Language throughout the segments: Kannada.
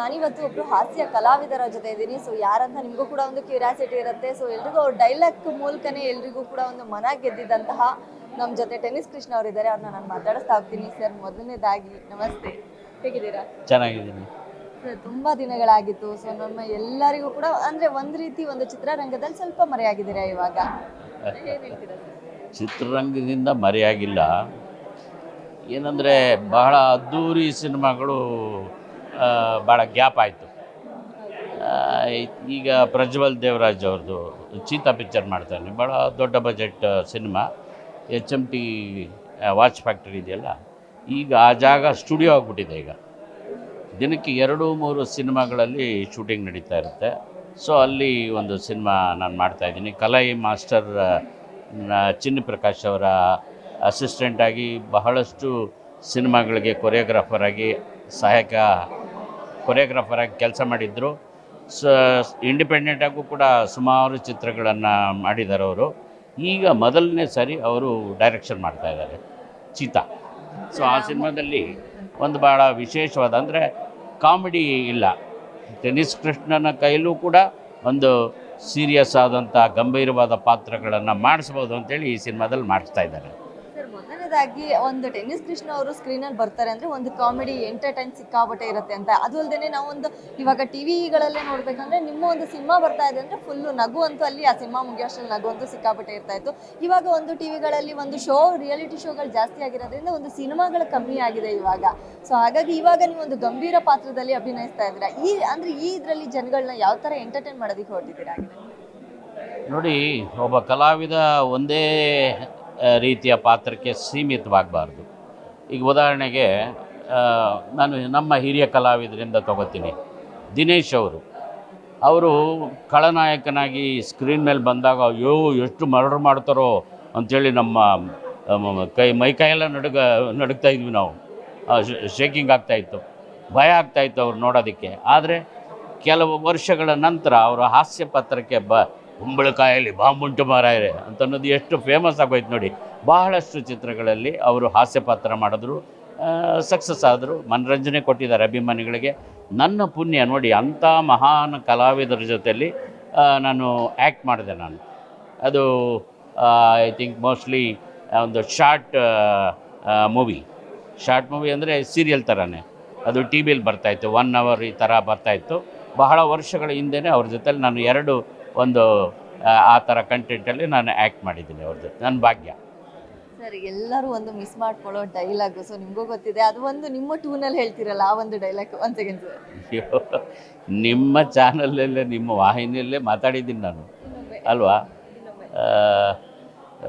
ನಾನಿವತ್ತು ಒಬ್ಬರು ಹಾಸ್ಯ ಕಲಾವಿದರ ಜೊತೆ ಇದ್ದೀನಿ. ಸೊ ಯಾರಂತ ನಿಮಗೂ ಕೂಡ ಒಂದು ಕ್ಯೂರಿಯಾಸಿಟಿ ಇರುತ್ತೆ. ಸೊ ಎಲ್ರಿಗೂ ಅವ್ರ ಡೈಲಾಗ್ ಮೂಲಕನೇ ಎಲ್ರಿಗೂ ಕೂಡ ಒಂದು ಮನ ಗೆದ್ದಿದ್ದಂತಹ ನಮ್ಮ ಜೊತೆ ಟೆನಿಸ್ ಕೃಷ್ಣ ಅವರಿದ್ದಾರೆ. ಅವ್ರನ್ನ ನಾನು ಮಾತಾಡಿಸ್ತಾ ಹೋಗ್ತೀನಿ ಸರ್. ಮೊದಲನೇದಾಗಿ ನಮಸ್ತೆ. ಹೇಗಿದ್ದೀರಾ? ಚೆನ್ನಾಗಿದ್ದೀನಿ. ಸರ್ ತುಂಬಾ ದಿನಗಳಾಗಿತ್ತು. ಸೊ ನಮ್ಮ ಎಲ್ಲರಿಗೂ ಕೂಡ ಅಂದ್ರೆ ಒಂದ್ ರೀತಿ ಒಂದು ಚಿತ್ರರಂಗದಲ್ಲಿ ಸ್ವಲ್ಪ ಮರೆಯಾಗಿದ್ದೀರಾ ಇವಾಗ? ಏನ್ ಹೇಳ್ತೀರಾ ಸರ್? ಚಿತ್ರರಂಗದಿಂದ ಮರೆಯಾಗಿಲ್ಲ. ಏನಂದರೆ ಬಹಳ ಅದ್ಧೂರಿ ಸಿನಿಮಾಗಳು ಭಾಳ ಗ್ಯಾಪ್ ಆಯಿತು. ಈಗ ಪ್ರಜ್ವಲ್ ದೇವರಾಜ್ ಅವ್ರದ್ದು ಚೀತಾ ಪಿಕ್ಚರ್ ಮಾಡ್ತಾನೆ ಭಾಳ ದೊಡ್ಡ budget cinema. H M T watch factory ಇದೆಯಲ್ಲ? ಈಗ ಆ ಜಾಗ ಸ್ಟುಡಿಯೋ ಆಗಿಬಿಟ್ಟಿದೆ ಈಗ. ದಿನಕ್ಕೆ ಎರಡು, ಮೂರು ಸಿನಿಮಾಗಳಲ್ಲಿ ಶೂಟಿಂಗ್ ನಡೀತಾ ಇರುತ್ತೆ. ಸೊ, ಅಲ್ಲಿ ಒಂದು ಸಿನಿಮಾ ನಾನು ಮಾಡ್ತಾಯಿದ್ದೀನಿ ಕಲೈ ಮಾಸ್ಟರ್ ಚಿನ್ನ ಪ್ರಕಾಶ್ ಅವರ ಅಸಿಸ್ಟೆಂಟಾಗಿ ಬಹಳಷ್ಟು ಸಿನಿಮಾಗಳಿಗೆ ಕೊರಿಯೋಗ್ರಾಫರಾಗಿ ಸಹಾಯಕ ಕೊರಿಯೋಗ್ರಾಫರ್ ಆಗಿ ಕೆಲಸ ಮಾಡಿದ್ದರು ಸ ಇಂಡಿಪೆಂಡೆಂಟಾಗೂ ಕೂಡ ಸುಮಾರು ಚಿತ್ರಗಳನ್ನು ಮಾಡಿದ್ದಾರೆ ಅವರು. ಈಗ ಮೊದಲನೇ ಸಾರಿ ಅವರು ಡೈರೆಕ್ಷನ್ ಮಾಡ್ತಾ ಇದ್ದಾರೆ, ಚೀತಾ. ಸೊ ಆ ಸಿನಿಮಾದಲ್ಲಿ ಒಂದು ಭಾಳ ವಿಶೇಷವಾದ, ಅಂದರೆ ಕಾಮಿಡಿ ಇಲ್ಲ. ಟೆನಿಸ್ ಕೃಷ್ಣನ ಕೈಲೂ ಕೂಡ ಒಂದು ಸೀರಿಯಸ್ ಆದಂಥ ಗಂಭೀರವಾದ ಪಾತ್ರಗಳನ್ನು ಮಾಡಿಸ್ಬೋದು ಅಂತೇಳಿ ಈ ಸಿನಿಮಾದಲ್ಲಿ ಮಾಡಿಸ್ತಾ ಇದ್ದಾರೆ. ಮೊದಲನೇದಾಗಿ ಒಂದು ಟೆನ್ನಿಸ್ ಕೃಷ್ಣ ಅವರು ಸ್ಕ್ರೀನ್ ಅಲ್ಲಿ ಬರ್ತಾರೆ ಅಂದ್ರೆ ಒಂದು ಕಾಮಿಡಿ ಎಂಟರ್ಟೈನ್ ಸಿಕ್ಕಾಬಟ್ಟೆ ಇರುತ್ತೆ ಅಂತ. ಅದು ಅಲ್ಲದೆ ನಾವು ಒಂದು ಇವಾಗ ಟಿವಿಗಳಲ್ಲೇ ನೋಡ್ಬೇಕಂದ್ರೆ ನಿಮ್ಮ ಒಂದು ಸಿನಿಮಾ ಬರ್ತಾ ಇದೆ ಅಂದ್ರೆ ಫುಲ್ ನಗು ಅಂತೂ ಅಲ್ಲಿ ಆ ಸಿನಿಮಾ ಮುಗಿಯೋಷ್ಟರಲ್ಲಿ ನಗು ಅಂತೂ ಸಿಕ್ಕಾಬಟ್ಟೆ ಇರ್ತಾ ಇತ್ತು. ಇವಾಗ ಒಂದು ಟಿವಿಗಳಲ್ಲಿ ಒಂದು ಶೋ ರಿಯಾಲಿಟಿ ಶೋಗಳು ಜಾಸ್ತಿ ಆಗಿರೋದ್ರಿಂದ ಒಂದು ಸಿನಿಮಾಗಳು ಕಮ್ಮಿ ಆಗಿದೆ ಇವಾಗ. ಸೊ ಹಾಗಾಗಿ ಇವಾಗ ನೀವು ಒಂದು ಗಂಭೀರ ಪಾತ್ರದಲ್ಲಿ ಅಭಿನಯಿಸ್ತಾ ಇದ್ದೀರಾ. ಈ ಅಂದ್ರೆ ಈ ಇದರಲ್ಲಿ ಜನಗಳನ್ನ ಯಾವ ತರ ಎಂಟರ್ಟೈನ್ ಮಾಡೋದಕ್ಕೆ ಹೊರಟಿದ್ದೀರಾ ನೋಡಿ, ಒಬ್ಬ ಕಲಾವಿದ ಒಂದೇ ರೀತಿಯ ಪಾತ್ರಕ್ಕೆ ಸೀಮಿತವಾಗಬಾರ್ದು. ಈಗ ಉದಾಹರಣೆಗೆ ನಾನು ನಮ್ಮ ಹಿರಿಯ ಕಲಾವಿದರಿಂದ ತಗೋತೀನಿ. ದಿನೇಶ್ ಅವರು. ಅವರು ಖಳನಾಯಕನಾಗಿ ಸ್ಕ್ರೀನ್ ಮೇಲೆ ಬಂದಾಗ, ಅಯ್ಯೋ, ಎಷ್ಟು ಮರ್ಡರ್ ಮಾಡ್ತಾರೋ ಅಂಥೇಳಿ ನಮ್ಮ ಕೈ, ಮೈ ಕೈಯೆಲ್ಲ ನಡುಗ, ನಡುಗ್ತಾ ಇದ್ವಿ ನಾವು. ಶೇಕಿಂಗ್ ಆಗ್ತಾಯಿತ್ತು ಭಯ ಆಗ್ತಾಯಿತ್ತು ಅವ್ರು ನೋಡೋದಕ್ಕೆ. ಆದರೆ, ಕೆಲವು ವರ್ಷಗಳ ನಂತರ ಅವರು ಹಾಸ್ಯ ಪತ್ರಕ್ಕೆ ಬ ಕುಂಬಳಕಾಯಲ್ಲಿ ಬಾಂಬುಂಟು ಮಾರಾಯರೆ ಅಂತ ಅನ್ನೋದು ಎಷ್ಟು ಫೇಮಸ್ ಆಗೋಯ್ತು ನೋಡಿ. ಬಹಳಷ್ಟು ಚಿತ್ರಗಳಲ್ಲಿ ಅವರು ಹಾಸ್ಯ ಪಾತ್ರ ಮಾಡಿದ್ರು ಸಕ್ಸಸ್ ಆದರು, ಮನರಂಜನೆ ಕೊಟ್ಟಿದ್ದಾರೆ ಅಭಿಮಾನಿಗಳಿಗೆ. ನನ್ನ ಪುಣ್ಯ ನೋಡಿ ಅಂಥ ಮಹಾನ್ ಕಲಾವಿದರ ಜೊತೆಯಲ್ಲಿ ನಾನು ಆ್ಯಕ್ಟ್ ಮಾಡಿದೆ ನಾನು. ಅದು ಐ ಥಿಂಕ್ ಮೋಸ್ಟ್ಲಿ ಒಂದು ಶಾರ್ಟ್ ಮೂವಿ ಶಾರ್ಟ್ ಮೂವಿ ಅಂದರೆ ಸೀರಿಯಲ್ ಥರನೇ ಅದು ಟಿ ವಿಯಲ್ಲಿ ಬರ್ತಾಯಿತ್ತು ಒನ್ ಅವರ್ ಈ ಥರ ಬರ್ತಾಯಿತ್ತು ಬಹಳ ವರ್ಷಗಳ ಹಿಂದೆಯೇ ಅವ್ರ ಜೊತೆಲಿ ನಾನು ಎರಡು ಒಂದು ಆ, ಥರ ಕಂಟೆಂಟಲ್ಲಿ ನಾನು ಆ್ಯಕ್ಟ್ ಮಾಡಿದ್ದೀನಿ ಅವ್ರ ಜೊತೆ. ನನ್ನ ಭಾಗ್ಯ. ಸರ್ ಎಲ್ಲರೂ ಒಂದು ಮಿಸ್ ಮಾಡ್ಕೊಳ್ಳೋ ಡೈಲಾಗ್ ಸೊ ನಿಮಗೂ ಗೊತ್ತಿದೆ. ಅದು ಒಂದು ನಿಮ್ಮ ಟೂನಲ್ಲಿ ಹೇಳ್ತಿರಲ್ಲ ಆ ಒಂದು ಡೈಲಾಗ್ ಒಂದು ಸೆಕೆಂಡ್ ಸರ್. ಅಯ್ಯೋ, ನಿಮ್ಮ ಚಾನಲಲ್ಲೇ ನಿಮ್ಮ ವಾಹಿನಿಯಲ್ಲೇ ಮಾತಾಡಿದ್ದೀನಿ ನಾನು. ಅಲ್ವಾ?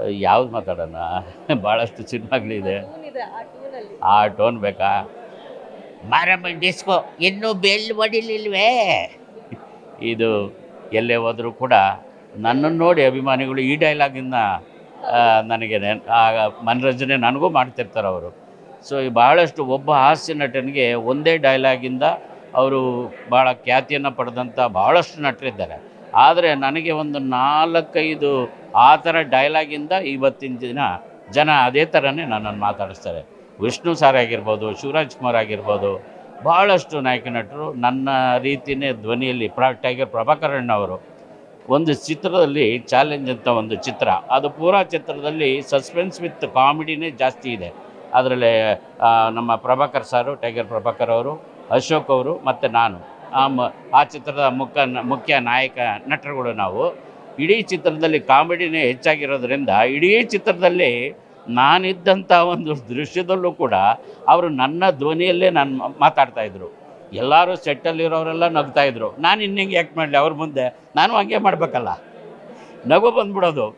ಯಾವ್ದು ಮಾತಾಡೋಣ? ಭಾಳಷ್ಟು ಸಿನಿಮಾಗಳಿದೆ. ಆ ಟೋನ್ ಬೇಕಾ? ಮಾರಮ್ಮ ಡಿಸ್ಕೋ ಇನ್ನೂ ಬೆಲ್ ಹೊಡಿಲಿಲ್ವೇ? ಇದು ಎಲ್ಲೇ ಹೋದರೂ ಕೂಡ ನನ್ನನ್ನು ನೋಡಿ ಅಭಿಮಾನಿಗಳು ಈ ಡೈಲಾಗಿಂದ ನನಗೆ ನೆನ್- ಆ, ಮನರಂಜನೆ ನನಗೂ ಮಾಡ್ತಿರ್ತಾರೆ ಅವರು. ಸೊ ಈ ಬಹಳಷ್ಟು ಒಬ್ಬ ಹಾಸ್ಯ ನಟನಿಗೆ ಒಂದೇ ಡೈಲಾಗಿಂದ ಅವರು ಭಾಳ ಖ್ಯಾತಿಯನ್ನು ಪಡೆದಂಥ ಭಾಳಷ್ಟು ನಟರಿದ್ದಾರೆ. ಆದರೆ ನನಗೆ ಒಂದು ನಾಲ್ಕೈದು ಆ ಥರ ಡೈಲಾಗಿಂದ ಇವತ್ತಿನ ದಿನ ಜನ ಅದೇ ಥರನೇ ನನ್ನನ್ನು ಮಾತಾಡಿಸ್ತಾರೆ. ವಿಷ್ಣು ಸಾರ್ ಆಗಿರ್ಬೋದು, ಶಿವರಾಜ್ ಕುಮಾರ್ ಆಗಿರ್ಬೋದು ಭಾಳಷ್ಟು ನಾಯಕ ನಟರು. ನನ್ನ ರೀತಿಯೇ ಧ್ವನಿಯಲ್ಲಿ ಪ್ರ ಟೈಗರ್ ಪ್ರಭಾಕರಣ್ಣ ಅವರು ಒಂದು ಚಿತ್ರದಲ್ಲಿ ಚಾಲೆಂಜ್ ಅಂತ ಒಂದು ಚಿತ್ರ. ಅದು ಪೂರಾ ಚಿತ್ರದಲ್ಲಿ ಸಸ್ಪೆನ್ಸ್ ವಿತ್ ಕಾಮಿಡಿನೇ ಜಾಸ್ತಿ ಇದೆ. ಅದರಲ್ಲಿ ನಮ್ಮ ಪ್ರಭಾಕರ್ ಸಾರು, ಟೈಗರ್ ಪ್ರಭಾಕರ್ ಅವರು, ಅಶೋಕ್ ಅವರು ಮತ್ತು ನಾನು. ಆ ಚಿತ್ರದ ಮುಖ್ಯ ಮುಖ್ಯ ನಾಯಕ ನಟರುಗಳು ನಾವು. ಇಡೀ ಚಿತ್ರದಲ್ಲಿ ಕಾಮಿಡಿನೇ ಹೆಚ್ಚಾಗಿರೋದ್ರಿಂದ ಇಡೀ ಚಿತ್ರದಲ್ಲಿ ನಾನಿದ್ದಂಥ ಒಂದು ದೃಶ್ಯದಲ್ಲೂ ಕೂಡ ಅವರು ನನ್ನ ಧ್ವನಿಯಲ್ಲೇ ನಾನು ಮಾತಾಡ್ತಾ ಇದ್ರು. ಎಲ್ಲರೂ ಸೆಟ್ಟಲ್ಲಿರೋರೆಲ್ಲ ನಗ್ತಾಯಿದ್ರು ನಾನು ಇನ್ನಿಂಗೆ ಯಾಕೆ ಮಾಡಲಿ, ಅವ್ರ ಮುಂದೆ. ನಾನು ಹಂಗೆ ಮಾಡಬೇಕಲ್ಲ. ನಗು ಬಂದ್ಬಿಡೋದು.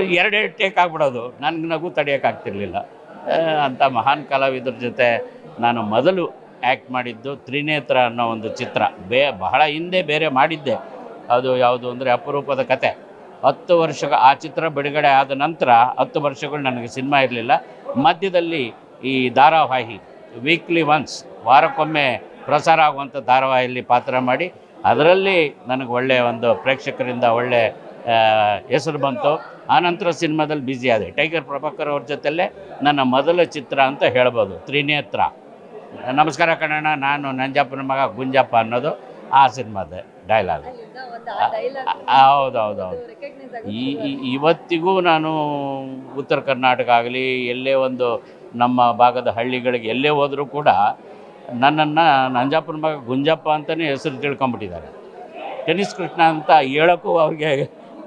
ಎರಡೆರಡು ಎರಡೇ ಟೇಕ್ ಆಗ್ಬಿಡೋದು. ನನಗೆ ನಗು ತಡೆಯೋಕ್ಕಾಗ್ತಿರ್ಲಿಲ್ಲ ಅಂಥ ಮಹಾನ್ ಕಲಾವಿದರ ಜೊತೆ ನಾನು ಮೊದಲು ಆ್ಯಕ್ಟ್ ಮಾಡಿದ್ದು ತ್ರಿನೇತ್ರ ಅನ್ನೋ ಒಂದು ಚಿತ್ರ. ಬೇ ಬಹಳ ಹಿಂದೆ ಬೇರೆ ಮಾಡಿದ್ದೆ. ಅದು ಯಾವುದು ಅಂದರೆ ಅಪರೂಪದ ಕತೆ. ಹತ್ತು ವರ್ಷ ಆ ಚಿತ್ರ ಬಿಡುಗಡೆ ಆದ ನಂತರ ಹತ್ತು ವರ್ಷಗಳು ನನಗೆ ಸಿನಿಮಾ ಇರಲಿಲ್ಲ. ಮಧ್ಯದಲ್ಲಿ ಈ ಧಾರಾವಾಹಿ ವೀಕ್ಲಿ ಒನ್ಸ್ ವಾರಕ್ಕೊಮ್ಮೆ ಪ್ರಸಾರ ಆಗುವಂಥ ಧಾರಾವಾಹಿಯಲ್ಲಿ ಪಾತ್ರ ಮಾಡಿ, ಅದರಲ್ಲಿ ನನಗೆ ಒಳ್ಳೆಯ ಒಂದು ಪ್ರೇಕ್ಷಕರಿಂದ ಒಳ್ಳೆ ಹೆಸರು ಬಂತು. ಆನಂತರ ಸಿನಿಮಾದಲ್ಲಿ ಬ್ಯುಸಿ ಆದೆ. ಟೈಗರ್ ಪ್ರಭಾಕರ್ ಅವ್ರ ಜೊತೆಲ್ಲೇ ನನ್ನ ಮೊದಲ ಚಿತ್ರ ಅಂತ ಹೇಳ್ಬೋದು, ತ್ರಿನೇತ್ರ. ನಮಸ್ಕಾರ ಕಣಣ್ಣ, ನಾನು ನಂಜಪ್ಪನ ಮಗ ಗುಂಜಪ್ಪ ಅನ್ನೋದು. ಆ ಸಿನಿಮಾದ ಡೈಲಾಗ್. ಹೌದೌದೌದು. ಈ ಇವತ್ತಿಗೂ ನಾನು ಉತ್ತರ ಕರ್ನಾಟಕ ಆಗಲಿ ಎಲ್ಲೇ ಒಂದು ನಮ್ಮ ಭಾಗದ ಹಳ್ಳಿಗಳಿಗೆ ಎಲ್ಲೇ ಹೋದರೂ ಕೂಡ ನನ್ನನ್ನು ನಂಜಾಪುರ ಮಗ ಗುಂಜಪ್ಪ ಅಂತಲೇ ಹೆಸರು ತಿಳ್ಕೊಂಬಿಟ್ಟಿದ್ದಾರೆ. ಟೆನಿಸ್ ಕೃಷ್ಣ ಅಂತ ಹೇಳೋಕ್ಕೂ ಅವ್ರಿಗೆ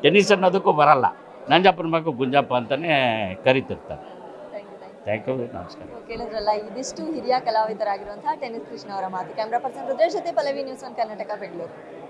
ಟೆನಿಸ್ ಅನ್ನೋದಕ್ಕೂ ಬರಲ್ಲ. ನಂಜಪ್ಪನ ಮಗ ಗುಂಜಪ್ಪ ಅಂತಲೇ ಕರಿತಿರ್ತಾರೆ. ಥ್ಯಾಂಕ್ ಯು, ನಮಸ್ಕಾರ. ಕೇಳಿದ್ರಲ್ಲ, ಇದಿಷ್ಟು ಹಿರಿಯ ಕಲಾವಿದರಾಗಿರುವಂತಹ ಟೆನಿಸ್ ಕೃಷ್ಣ ಅವರ ಮಾತು. ಕ್ಯಾಮ್ರಾ ಪರ್ಸನ್ ರುದ್ರೇಶ್ ಜೊತೆ ಪಲ್ಲವಿ ನ್ಯೂಸ್ ಒನ್ ಕರ್ನಾಟಕ, ಬೆಂಗಳೂರು.